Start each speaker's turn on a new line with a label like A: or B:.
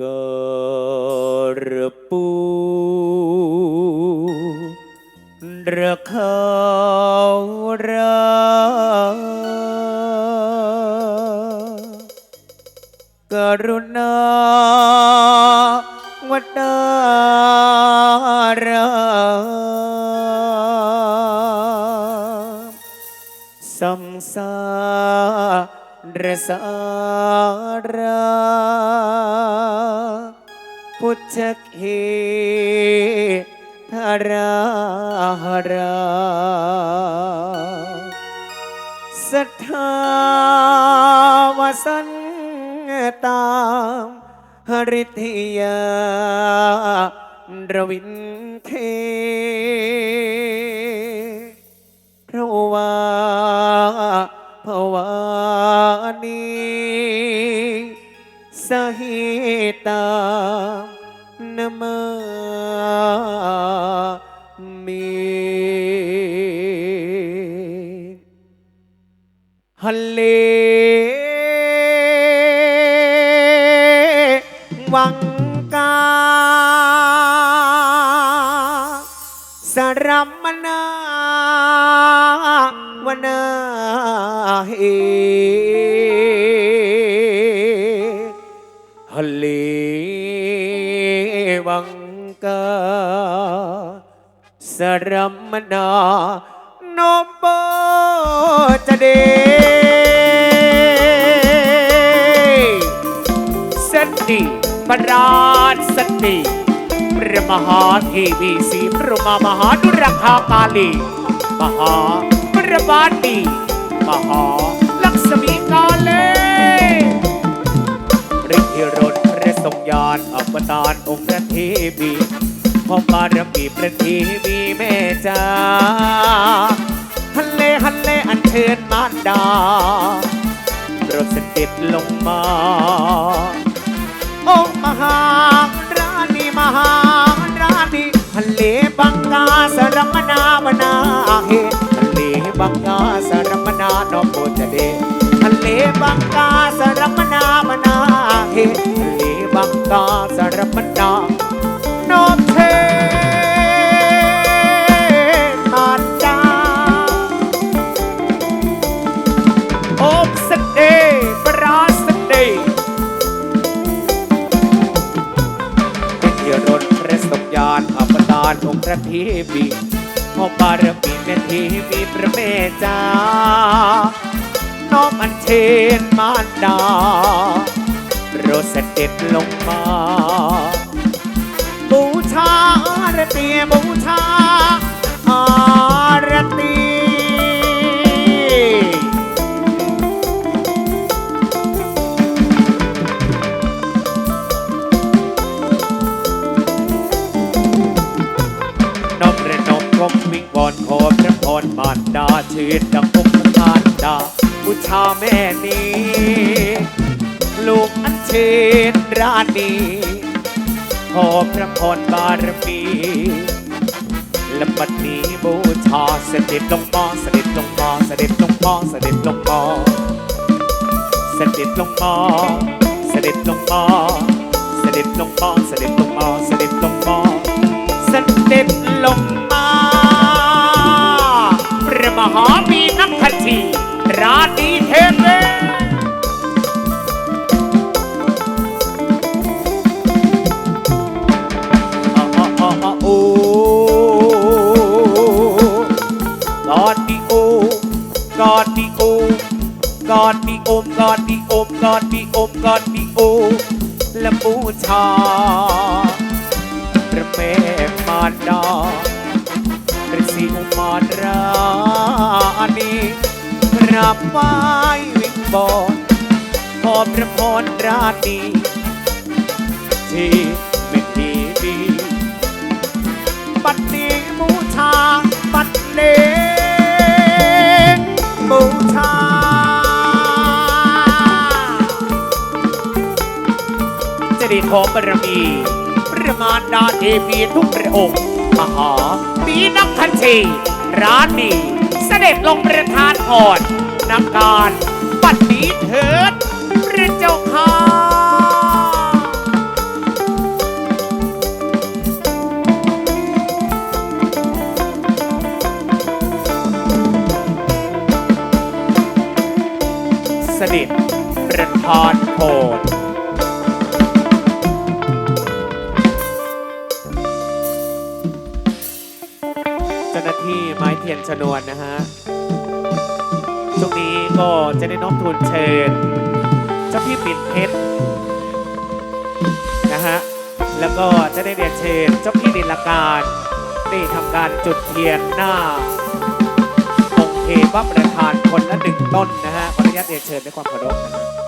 A: കറുപ്പൂ രഖാര കരുണ വട്ടാര സംസാര സാര จักเหทราราสทาวสันตามฤทธิยารวินเทพระวาภวานีสหิตาม அம்மே ஹல்லே வங்கா சரமணா வனஹே ஹல்லே வங்கா สรมนานมโบจะเดสติปราณสติพระมหาเทวีสีพระมามหาดุรคาคาลีมหาพระบาลีมหาลักษมีกาเลฤทธิรสพระทรงยานอวตารองค์พระเทวี พอบารมีพระเทวีแม่จ้าฮันเลฮันเลอันเชิญมารดาโปรดเสด็จลงมาองค์มหาราณีมหาราณีทะเลบังกาสรมนาวนาเฮทะเลบังกาสรมนานอโปจเดทะเลบังกาสรมนาวนาเฮทะเลบังกาสรมนาารองค์พระเทวีพอบารมีแม่เทวีพระเมจาน้อมอันเชนมารดาโรสเด็จลงมา บูชาอารตีบูชา ขอพระพรมารดาชื่นดังองค์มารดาบูชาแม่นี้ ลูกอันเชิญราณีขอพระพรบารมีและบัดนี้บูชาเสด็จลงมาเสด็จลงมาเสด็จลงมาเสด็จลงมาเสด็จลงมาเสด็จลงมาเสด็จลงมาเสด็จลงมาเสด็จลงมาเสด็จลง राटी थे पे ओ गाटी ओ गाटी ओ गाटी ओम गाटी ओम गाटी ओम गाटी ओ लपूछा में माना ระแม่มารดาพระศรีอุมาราณีกราบไหว้วิงบอนขอพระพรราตรีที่ไม่ทีดีปัดนี้บูชาปัดเลงบูชาจะได้ขอบารมีประมาณดาเทพีทุกพระองค์มหาปีนักทันทีร้านนี้ เด็จลงประทานพรนักการปัดนี้เถิดพระเจ้าค่ะ เสด็จประทานพร ไม้เทียนชนวนนะฮะ ช่วงนี้ก็จะได้น้อมทูลเชิญเจ้าพี่ปิ่นเพชรนะฮะ แล้วก็จะได้เรียนเชิญเจ้าพี่ดินละการได้ทำการจุดเทียนหน้าองค์เทพประธานคนละหนึ่งต้นนะฮะขออนุญาตเรียนเชิญด้วยความเคารพนะ